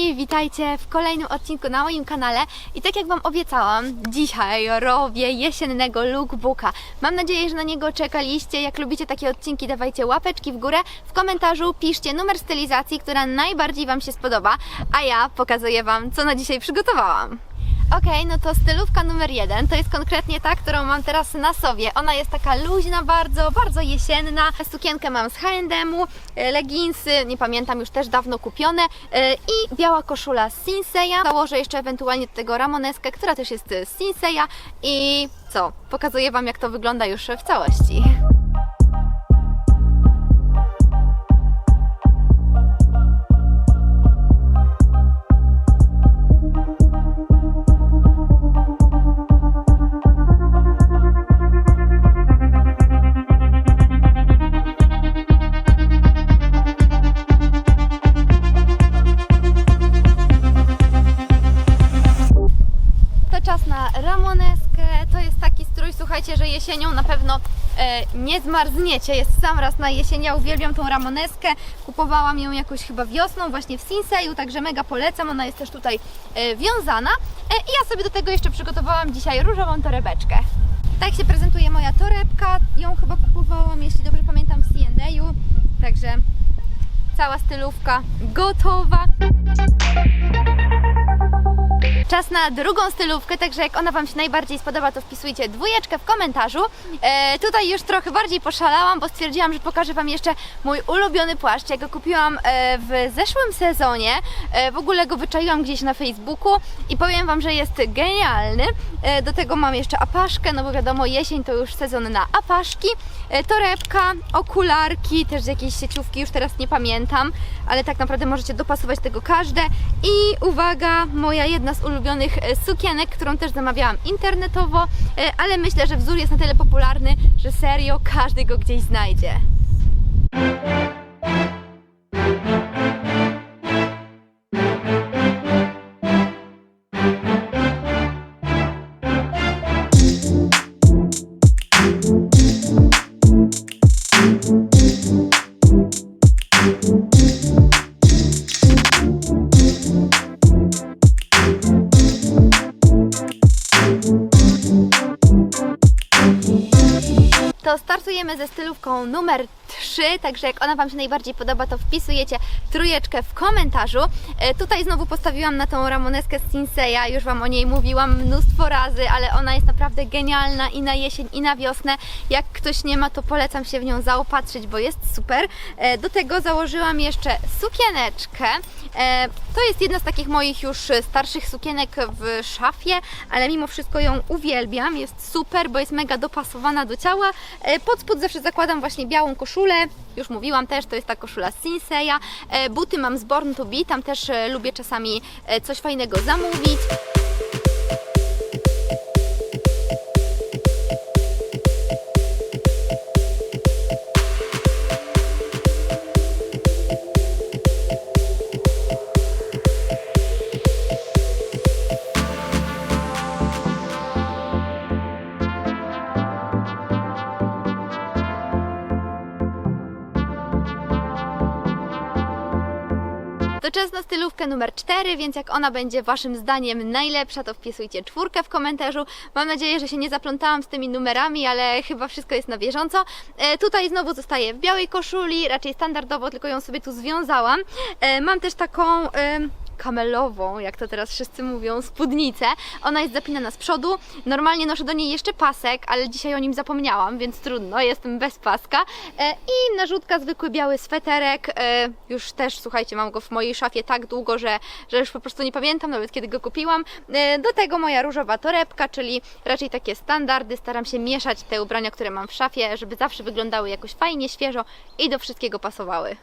witajcie w kolejnym odcinku na moim kanale. I tak jak Wam obiecałam, dzisiaj robię jesiennego lookbooka. Mam nadzieję, że na niego czekaliście. Jak lubicie takie odcinki, dawajcie łapeczki w górę. W komentarzu piszcie numer stylizacji, która najbardziej Wam się spodoba, a ja pokazuję Wam, co na dzisiaj przygotowałam. Okej, no to stylówka numer jeden to jest konkretnie ta, którą mam teraz na sobie. Ona jest taka luźna bardzo, bardzo jesienna. Sukienkę mam z H&M-u, e, leginsy, nie pamiętam, już też dawno kupione e, i biała koszula z Sinseya. Założę jeszcze ewentualnie do tego ramoneskę, która też jest z Sinseya i co? Pokazuję Wam jak to wygląda już w całości. Słuchajcie, że jesienią na pewno e, nie zmarzniecie. Jest sam raz na jesień. Ja uwielbiam tą ramoneskę. Kupowałam ją jakoś chyba wiosną, właśnie w Sinseyu, także mega polecam. Ona jest też tutaj e, wiązana. E, I ja sobie do tego jeszcze przygotowałam dzisiaj różową torebeczkę. Tak się prezentuje moja torebka. Ją chyba kupowałam, jeśli dobrze pamiętam, w C&A. Także cała stylówka gotowa. Czas na drugą stylówkę, także jak ona Wam się najbardziej spodoba, to wpisujcie dwójeczkę w komentarzu. E, tutaj już trochę bardziej poszalałam, bo stwierdziłam, że pokażę Wam jeszcze mój ulubiony płaszcz. Ja go kupiłam e, w zeszłym sezonie. E, w ogóle go wyczaiłam gdzieś na Facebooku i powiem Wam, że jest genialny. E, do tego mam jeszcze apaszkę, no bo wiadomo, jesień to już sezon na apaszki. E, torebka, okularki, też z jakiejś sieciówki, już teraz nie pamiętam, ale tak naprawdę możecie dopasować tego każde. I uwaga, moja jedna z ulubionych e, sukienek, którą też zamawiałam internetowo, e, ale myślę, że wzór jest na tyle popularny, że serio każdy go gdzieś znajdzie. Startujemy ze stylówką numer 3, także jak ona Wam się najbardziej podoba, to wpisujecie trójeczkę w komentarzu. E, tutaj znowu postawiłam na tą ramoneskę z Sinseya, już Wam o niej mówiłam mnóstwo razy, ale ona jest naprawdę genialna i na jesień, i na wiosnę. Jak ktoś nie ma, to polecam się w nią zaopatrzyć, bo jest super. E, do tego założyłam jeszcze sukieneczkę. E, to jest jedna z takich moich już starszych sukienek w szafie, ale mimo wszystko ją uwielbiam. Jest super, bo jest mega dopasowana do ciała. Pod spód zawsze zakładam właśnie białą koszulę. Już mówiłam też, to jest ta koszula z Sinseya. E, Buty mam z Born to Be, tam też e, lubię czasami e, coś fajnego zamówić. To czas na stylówkę numer 4, więc jak ona będzie Waszym zdaniem najlepsza, to wpisujcie czwórkę w komentarzu. Mam nadzieję, że się nie zaplątałam z tymi numerami, ale chyba wszystko jest na bieżąco. E, tutaj znowu zostaję w białej koszuli, raczej standardowo, tylko ją sobie tu związałam. E, mam też taką... E, kamelową, jak to teraz wszyscy mówią, spódnicę. Ona jest zapinana z przodu. Normalnie noszę do niej jeszcze pasek, ale dzisiaj o nim zapomniałam, więc trudno, jestem bez paska. E, I narzutka, zwykły biały sweterek. E, już też, słuchajcie, mam go w mojej szafie tak długo, że, że już po prostu nie pamiętam nawet kiedy go kupiłam. E, Do tego moja różowa torebka, czyli raczej takie standardy. Staram się mieszać te ubrania, które mam w szafie, żeby zawsze wyglądały jakoś fajnie, świeżo i do wszystkiego pasowały.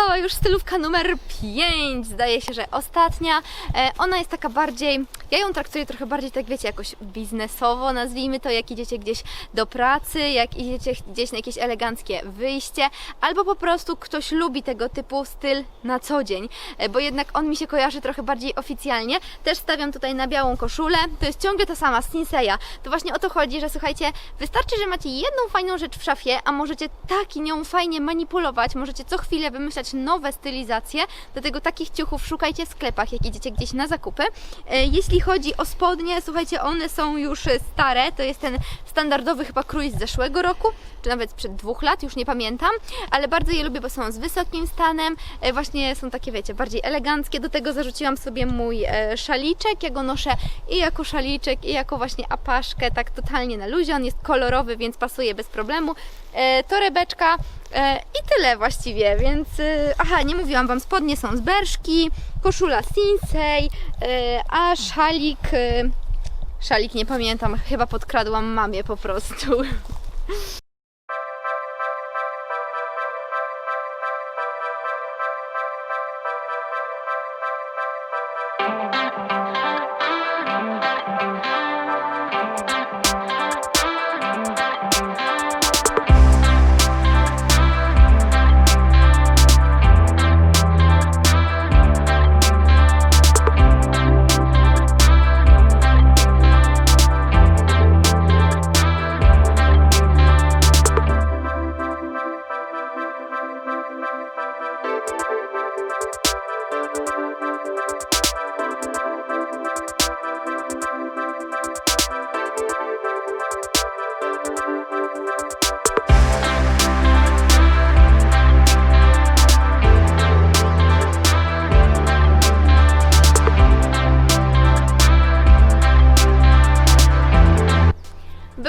Została już stylówka numer 5, zdaje się, że ostatnia. E, ona jest taka bardziej, ja ją traktuję trochę bardziej tak wiecie, jakoś biznesowo, nazwijmy to, jak idziecie gdzieś do pracy, jak idziecie gdzieś na jakieś eleganckie wyjście, albo po prostu ktoś lubi tego typu styl na co dzień, e, bo jednak on mi się kojarzy trochę bardziej oficjalnie. Też stawiam tutaj na białą koszulę, to jest ciągle ta sama, z Sinseya. To właśnie o to chodzi, że słuchajcie, wystarczy, że macie jedną fajną rzecz w szafie, a możecie tak nią fajnie manipulować, możecie co chwilę wymyślać nowe stylizacje, dlatego takich ciuchów szukajcie w sklepach, jak idziecie gdzieś na zakupy. E, Jeśli chodzi o spodnie, słuchajcie, one są już e, stare, to jest ten standardowy chyba krój z zeszłego roku, czy nawet sprzed dwóch lat, już nie pamiętam, ale bardzo je lubię, bo są z wysokim stanem, e, właśnie są takie, wiecie, bardziej eleganckie, do tego zarzuciłam sobie mój szaliczek, ja go noszę i jako szaliczek, i jako właśnie apaszkę, tak totalnie na luzie, on jest kolorowy, więc pasuje bez problemu, torebeczka i tyle właściwie, więc e, aha, nie mówiłam Wam, spodnie są z Berszki, koszula Sinsei, e, a szalik, e, szalik nie pamiętam, chyba podkradłam mamie po prostu.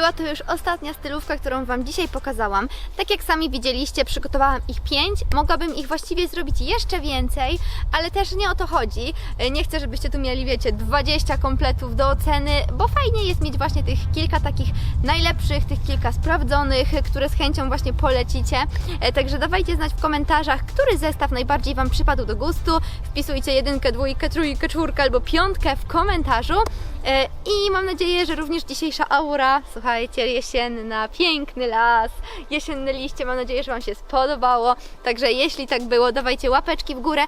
Była to już ostatnia stylówka, którą Wam dzisiaj pokazałam. Tak jak sami widzieliście, przygotowałam ich 5. Mogłabym ich właściwie zrobić jeszcze więcej, ale też nie o to chodzi. Nie chcę, żebyście tu mieli, wiecie, 20 kompletów do oceny, bo fajnie jest mieć właśnie tych kilka takich najlepszych, tych kilka sprawdzonych, które z chęcią właśnie polecicie. E, Także dawajcie znać w komentarzach, który zestaw najbardziej Wam przypadł do gustu. Wpisujcie jedynkę, dwójkę, trójkę, czwórkę albo piątkę w komentarzu. E, I mam nadzieję, że również dzisiejsza aura, słuchajcie, jesienna, piękny las, jesienne liście, mam nadzieję, że Wam się spodobało. Także jeśli tak było, dawajcie łapeczki w górę.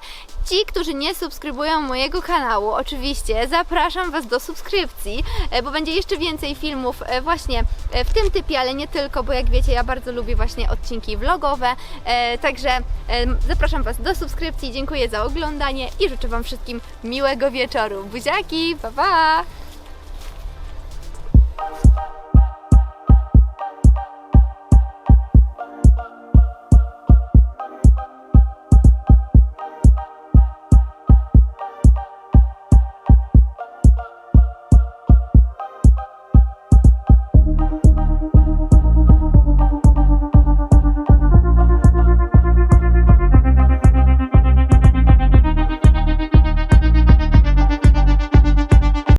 Ci, którzy nie subskrybują mojego kanału, oczywiście zapraszam Was do subskrypcji, e, bo będzie jeszcze więcej filmów e, właśnie e, w tym typie, ale nie tylko, bo jak wiecie, ja bardzo lubię właśnie odcinki vlogowe. Także zapraszam Was do subskrypcji, dziękuję za oglądanie i życzę Wam wszystkim miłego wieczoru. Buziaki, pa pa!